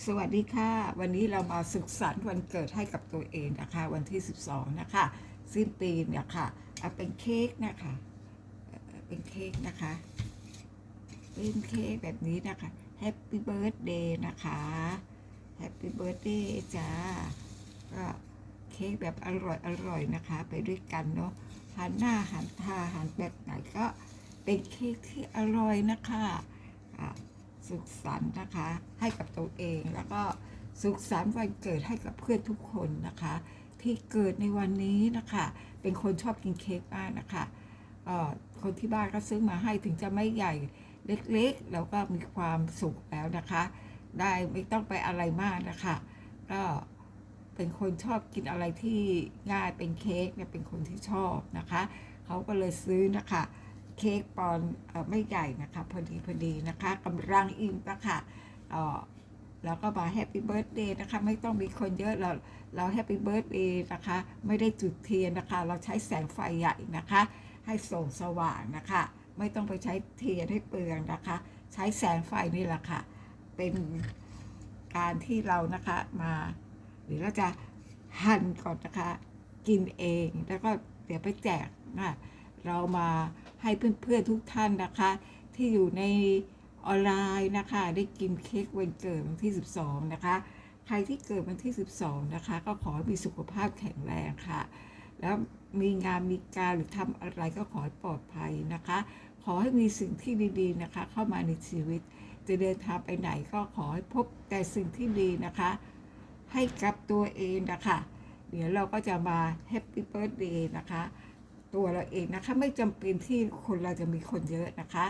สวัสดีค่ะ วันนี้เรามาสุขสันต์วันเกิดให้กับตัวเองนะคะ วันที่ 12 นะคะ สิ้นปีเนี่ยค่ะเอาเป็นเค้กนะคะ เป็นเค้กนะคะ เป็นเค้กแบบนี้นะคะแฮปปี้เบิร์ดเดย์นะคะแฮปปี้เบิร์ดเดย์จ้าก็เค้กแบบอร่อยอร่อยนะคะ ไปด้วยกันเนาะหันหน้าหันตาหันแบบไหนก็เป็นเค้กที่อร่อยนะคะอะ สุขสันต์นะคะ ให้กับตัวเอง แล้วก็สุขสันต์วันเกิดให้กับเพื่อนทุกคนนะคะ ที่เกิดในวันนี้นะคะ เป็นคนชอบกินเค้กมากนะคะคนที่บ้านก็ซื้อมาให้ถึงจะไม่ใหญ่เล็กๆ แล้วก็มีความสุขแล้วนะคะ ได้ไม่ต้องไปอะไรมากนะคะ ก็เป็นคนชอบกินอะไรที่ง่ายเป็นเค้กเนี่ยเป็นคนที่ชอบนะคะ เขาก็เลยซื้อนะคะ เค้กปอนอไม่ใหญ่นะคะพอดีพอดีนะคะกำลังอิ่มนะคะแล้วก็มาแฮปปี้เบิร์ดเดย์นะคะ ไม่ต้องมีคนเยอะเราเราแฮปปี้เบิร์ดเดย์นะคะ ไม่ได้จุดเทียนนะคะ เราใช้แสงไฟใหญ่นะคะ ให้ส่องสว่างนะคะ ไม่ต้องไปใช้เทียนให้เปลืองนะคะ ใช้แสงไฟนี่แหละค่ะ เป็นการที่เรานะคะมาหรือเราจะหั่นก่อนนะคะ กินเองแล้วก็เดี๋ยวไปแจกนะเรามา ให้เพื่อนๆทุกท่านนะคะ ที่อยู่ในออนไลน์นะคะ ได้กินเค้กวันเกิดวันที่ 12 นะคะ ใครที่เกิดวันที่ 12 นะคะ ก็ขอให้มีสุขภาพแข็งแรงค่ะ แล้วมีงานมีการหรือทำอะไรก็ขอให้ปลอดภัยนะคะ ขอให้มีสิ่งที่ดีๆนะคะ เข้ามาในชีวิต จะเดินทางไปไหนก็ขอให้พบแต่สิ่งที่ดีนะคะ ให้กับตัวเองนะคะ เดี๋ยวเราก็จะมาแฮปปี้เบิร์ดเดย์นะคะ ตัวเราเองนะคะ ไม่จำเป็นที่คนเราจะมีคนเยอะนะคะ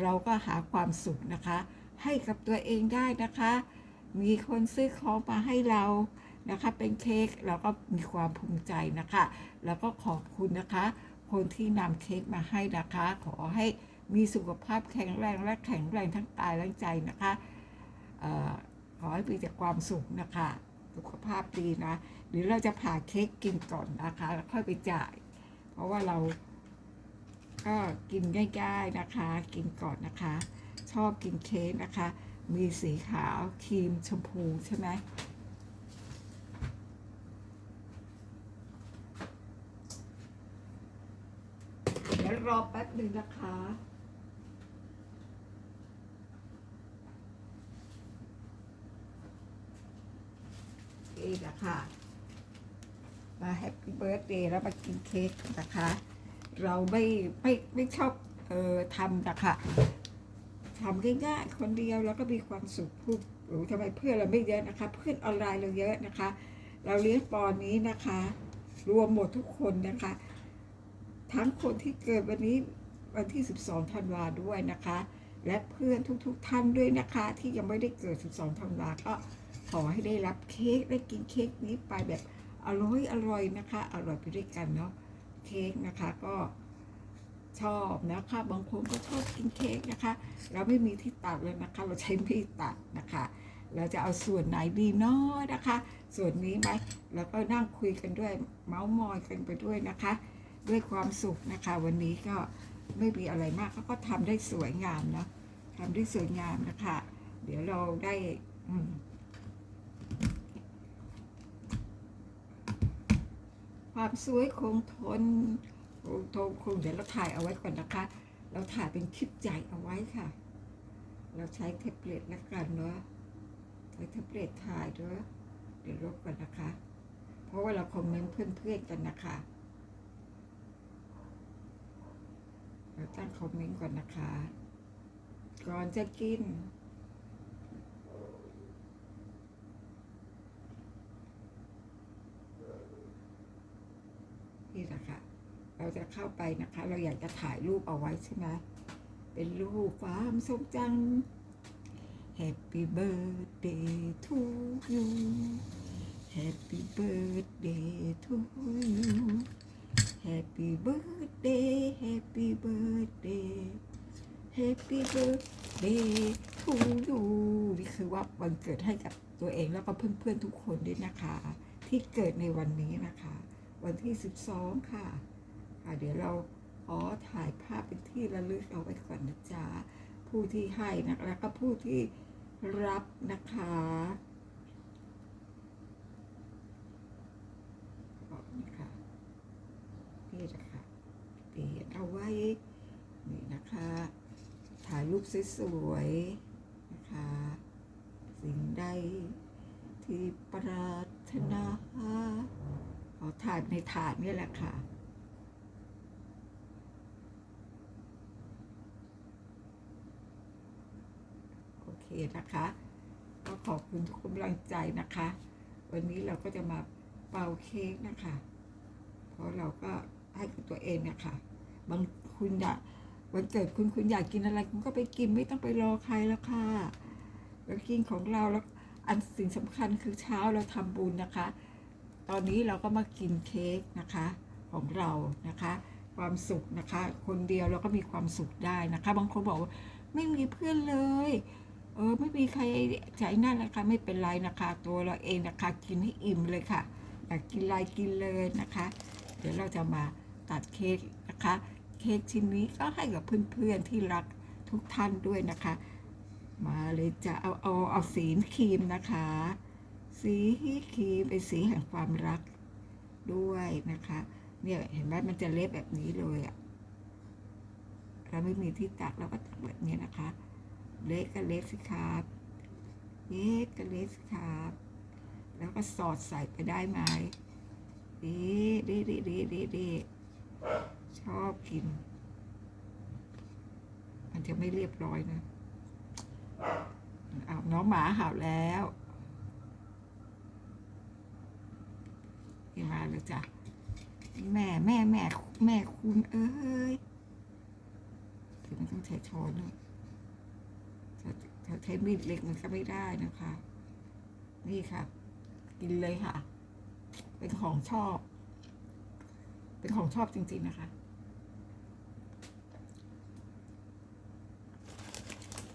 เราก็หาความสุขนะคะ ให้กับตัวเองได้นะคะ มีคนซื้อของมาให้เรานะคะ เป็นเค้กเราก็มีความภูมิใจนะคะ แล้วก็ขอบคุณนะคะ คนที่นำเค้กมาให้นะคะ ขอให้มีสุขภาพแข็งแรงและแข็งแรงทั้งกายและใจนะคะอขอให้มีแต่ความสุขนะคะ สุขภาพดีนะ หรือเราจะผ่าเค้กกินก่อนนะคะ แล้วค่อยไปจ่าย เพราะว่าเราก็กินง่ายๆนะคะ กินก่อนนะคะ ชอบกินเค้กนะคะ มีสีขาวครีมชมพูใช่ไหมเดี๋ยวรอแป๊บหนึ่งนะคะนี่แหละค่ะ มาแฮปปี้เบิร์ดเดย์แล้วมากินเค้กนะคะ เราไม่ไม่ไม่ชอบเอ่อทำนะคะทำง่ายๆคนเดียวแล้วก็มีความสุขพูดโอ้ทำไมเพื่อนเราไม่เยอะนะคะ เพื่อนออนไลน์เราเยอะนะคะ เราเลี้ยงปอนนี้นะคะ รวมหมดทุกคนนะคะ ทั้งคนที่เกิดวันนี้วันที่ 12 ธันวาด้วยนะคะ และเพื่อนทุกๆทท่านด้วยนะคะ ที่ยังไม่ได้เกิด 12 ธันวาก็ขอให้ได้รับเค้กได้กินเค้กนี้ไปแบบ อร่อยอร่อยนะคะ อร่อยไปด้วยกันเนาะเค้กนะคะก็ชอบนะคะ บางคนก็ชอบกินเค้กนะคะ เราไม่มีที่ตัดเลยนะคะ เราใช้มีดตัดนะคะ เราจะเอาส่วนไหนดีเนาะนะคะ ส่วนนี้ไหมแล้วก็นั่งคุยกันด้วย เมาส์มอยกันไปด้วยนะคะ ด้วยความสุขนะคะ วันนี้ก็ไม่มีอะไรมากเขาก็ทำได้สวยงามเนาะทำได้สวยงามนะคะ เดี๋ยวเราได้อืม ความสวยคงทนคงทนคงเดี๋ยวเราถ่ายเอาไว้ก่อนนะคะ เราถ่ายเป็นคลิปใหญ่เอาไว้ค่ะ เราใช้แท็บเล็ตแล้วกันเนาะใช้แท็บเล็ตถ่ายด้วยเดี๋ยวลบก่อนนะคะ เพราะว่าเราคอมเมนต์เพื่อนๆกันนะคะเราตั้งคอมเมนต์ก่อนนะคะ ก่อนจะกิน นี่แหละค่ะ เราจะเข้าไปนะคะ เราอยากจะถ่ายรูปเอาไว้ใช่ไหมเป็นรูปความทรงจำ Happy birthday to you Happy birthday to you Happy birthday Happy birthday Happy birthday to you นี่คือว่าวันเกิดให้กับตัวเองแล้วก็เพื่อนๆทุกคนด้วยนะคะ ที่เกิดในวันนี้นะคะ วันที่ 12 ค่ะ ค่ะเดี๋ยวเราขอถ่ายภาพเป็นที่ระลึกเอาไว้ก่อนนะจ๊ะผู้ที่ให้นะแล้วก็ผู้ที่รับนะคะนะคะนี่นะคะเขียนเอาไว้นี่นะคะ ถ่ายรูปสวยๆนะคะ สิ่งใดที่ปรารถนาขอถ่ายในถาดนี่แหละค่ะ โอเค นะคะ ก็ขอบคุณทุกกำลังใจนะคะ วันนี้เราก็จะมาเป่าเค้กนะคะ เพราะเราก็ให้กับตัวเองเนี่ยค่ะบางคุณอยากวันเกิดคุณคุณอยากกินอะไรคุณก็ไปกินไม่ต้องไปรอใครแล้วค่ะแล้วกินของเราแล้วอันสิ่งสำคัญคือเช้าเราทำบุญนะคะ ตอนนี้เราก็มากินเค้กนะคะของเรานะคะ ความสุขนะคะ คนเดียวเราก็มีความสุขได้นะคะ บางคนบอกว่าไม่มีเพื่อนเลย เออไม่มีใครใจนั่นนะคะ ไม่เป็นไรนะคะ ตัวเราเองนะคะ กินให้อิ่มเลยค่ะ อยากกินอะไรกินเลยนะคะ เดี๋ยวเราจะมาตัดเค้กนะคะ เค้กชิ้นนี้ก็ให้กับเพื่อนๆที่รักทุกท่านด้วยนะคะ มาเลยจะเอาเอาเอาสีครีมนะคะ สีครีมเป็นสีแห่งความรักด้วยนะคะ เนี่ยเห็นไหมมันจะเละแบบนี้เลยอะเราไม่มีที่ตักเราก็ตักแบบนี้นะคะ เละก็เละสิครับเละก็เละสิครับ แล้วก็สอดใส่ไปได้ไหมดีดีดีดีดีดีชอบกิน มันจะไม่เรียบร้อยนะเอาน้องหมาเห่าแล้วนี่มาเลยจ้ะแม่แม่แม่แม่คุณเอ้ยถึงมันต้องใช้ช้อนด้วย ถ้าถ้าใช้มีดเล็กมันก็ไม่ได้นะคะ นี่ค่ะ กินเลยค่ะ เป็นของชอบ เป็นของชอบจริง ๆนะคะ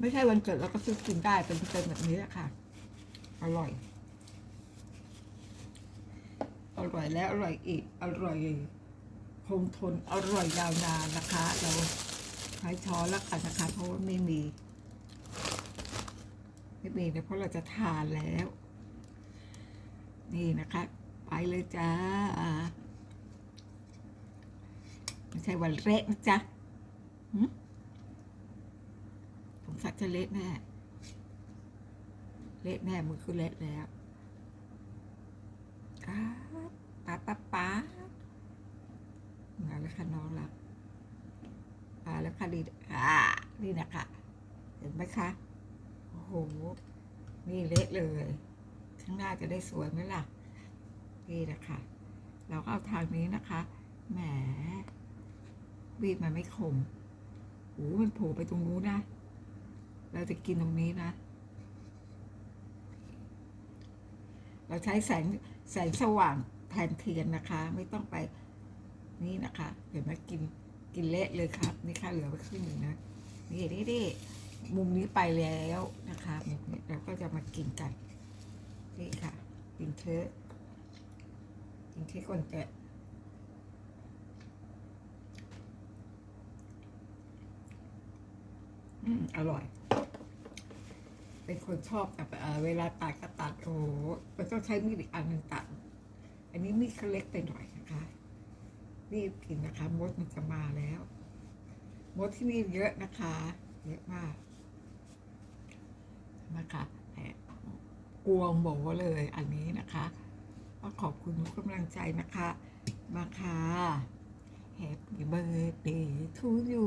ไม่ใช่วันเกิดเราก็ซื้อกินได้เป็นเป็นแบบนี้แหละค่ะ อร่อย อร่อยแล้วอร่อยอีก อร่อยคงทนอร่อยยาวนานนะคะ เราใช้ช้อนแล้วกันนะคะ เพราะว่าไม่มี ไม่มีนะเพราะเราจะทานแล้ว นี่นะคะ ไปเลยจ้าไม่ใช่วันเละนะจ๊ะผมสัตว์จะเละแน่เละแน่มือคือเละแล้วป๊าป๊าป๊าป๊ามาแล้วค่ะน้องรักมาแล้วค่ะดีอ่านี่นะคะ เห็นไหมคะ โอ้โห นี่เละเลย ข้างหน้าจะได้สวยไหมล่ะ นี่นะคะ เราก็เอาทางนี้นะคะ แหมบีบมันไม่คมโอ้มันโผล่ไปตรงนู้นนะ เราจะกินตรงนี้นะ เราใช้แสงแสงสว่างแทนเทียนนะคะ ไม่ต้องไปนี่นะคะเห็นไหมกินกินเละเลยครับ นี่ค่ะเหลือไปครึ่งหนึ่งนะ นี่นี่นี่ มุมนี้ไปแล้วนะคะมุมนี้เราก็จะมากินกัน นี่ค่ะกินเค้กกินเค้กก่อนแกะอืมอร่อย เป็นคนชอบแบบเอ่เวลาตัดก็ตัดโอ้โหมันต้องใช้มีดอีกอันหนึ่งตัด อันนี้มีดเขาเล็กไปหน่อยนะคะรีบกินนะคะ มดมันจะมาแล้ว มดที่นี่เยอะนะคะ เยอะมาก นะคะแหมกวงโบเลยอันนี้นะคะก็ขอบคุณทุกกำลังใจนะคะมาค่ะ Happy birthday to you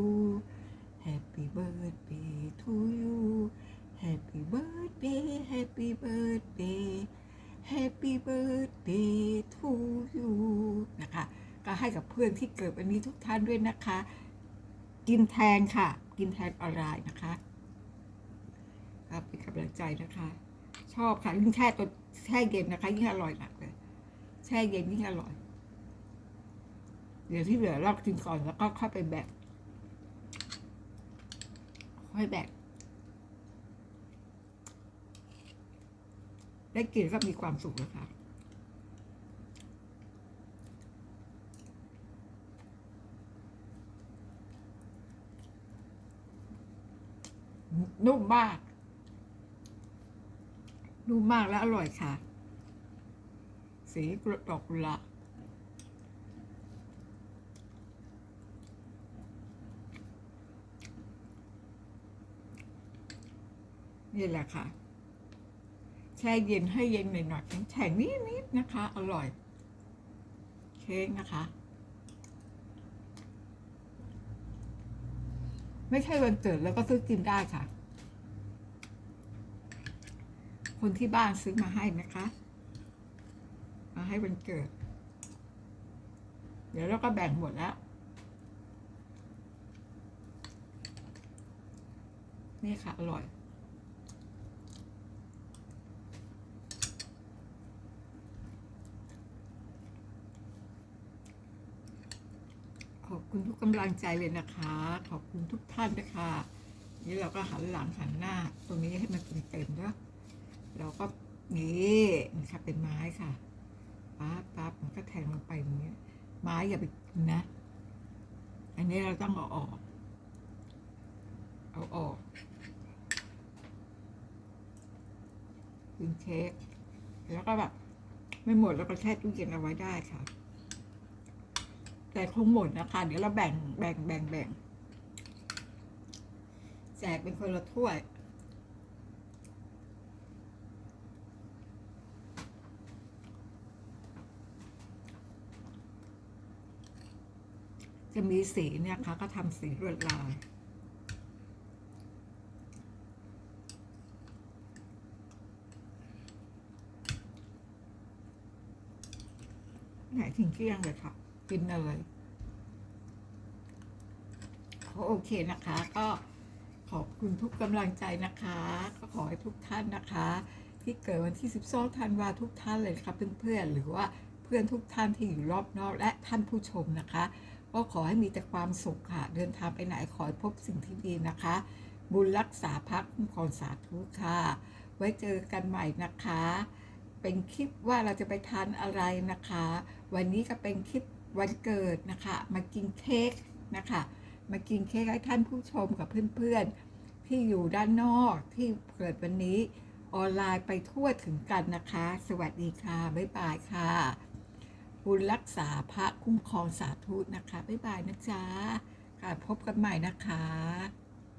Happy birthday to you Happy birthday Happy birthday Happy birthday to you นะคะ ก็ให้กับเพื่อนที่เกิดวันนี้ทุกท่านด้วยนะคะ กินแทนค่ะ กินแทนออนไลน์นะคะ เป็นกำลังใจนะคะ ชอบค่ะยิ่งแช่ตัวแช่เย็นนะคะ ยิ่งอร่อยหนักเลย แช่เย็นยิ่งอร่อย เดี๋ยวที่เหลือลอกกินก่อนแล้วก็ค่อยไปแบกค่อยแบกได้กินก็มีความสุขแล้วค่ะนุ่มมาก นุ่มมากและอร่อยค่ะ สีกระดอกกุหลาบนี่แหละค่ะ แช่เย็นให้เย็นหน่อยๆแข็งๆนิดๆนะคะ อร่อย เค้กนะคะ ไม่ใช่วันเกิดแล้วก็ซื้อกินได้ค่ะ คนที่บ้านซื้อมาให้นะคะ มาให้วันเกิด เดี๋ยวเราก็แบ่งหมดแล้ว นี่ค่ะ อร่อยขอบคุณทุกกำลังใจเลยนะคะ ขอบคุณทุกท่านนะคะ นี่เราก็หันหลังหันหน้า ตรงนี้ให้มันเต็มๆด้วย เราก็นี่นะคะเป็นไม้ค่ะปั๊บปั๊บมันก็แทงลงไปอย่างนี้ยไม้อย่าไปกินนะ อันนี้เราต้องเอาออก เอาออกกินเค้กแล้วก็แบบไม่หมดแล้วก็แช่ตู้เย็นเอาไว้ได้ค่ะ แต่คงหมดนะคะ เดี๋ยวเราแบ่งแบ่งแบ่งแบ่งแจกเป็นคนละถ้วย จะมีสีเนี่ยค่ะก็ทำสีลวดลายไหนทิ้งเกลี้ยงเลยค่ะ กินเลยโอเคนะคะ ก็ขอบคุณทุกกำลังใจนะคะ ก็ขอให้ทุกท่านนะคะ ที่เกิดวันที่ 12ธันวาทุกท่านเลยค่ะเพื่อนๆหรือว่าเพื่อนทุกท่านที่อยู่รอบนอกและท่านผู้ชมนะคะ ก็ขอให้มีแต่ความสุขค่ะ เดินทางไปไหนขอให้พบสิ่งที่ดีนะคะ บุญรักษาพักคุ้มครองสาธุค่ะ ไว้เจอกันใหม่นะคะ เป็นคลิปว่าเราจะไปทานอะไรนะคะ วันนี้ก็เป็นคลิปวันเกิดนะคะ มากินเค้กนะคะ มากินเค้กให้ท่านผู้ชมกับเพื่อนๆ ที่อยู่ด้านนอกที่เกิดวันนี้ออนไลน์ไปทั่วถึงกันนะคะ สวัสดีค่ะ บ๊ายบายค่ะ บุญรักษาพระคุ้มครองสาธุนะคะ บ๊ายบายนะจ๊ะค่ะพบกันใหม่นะคะ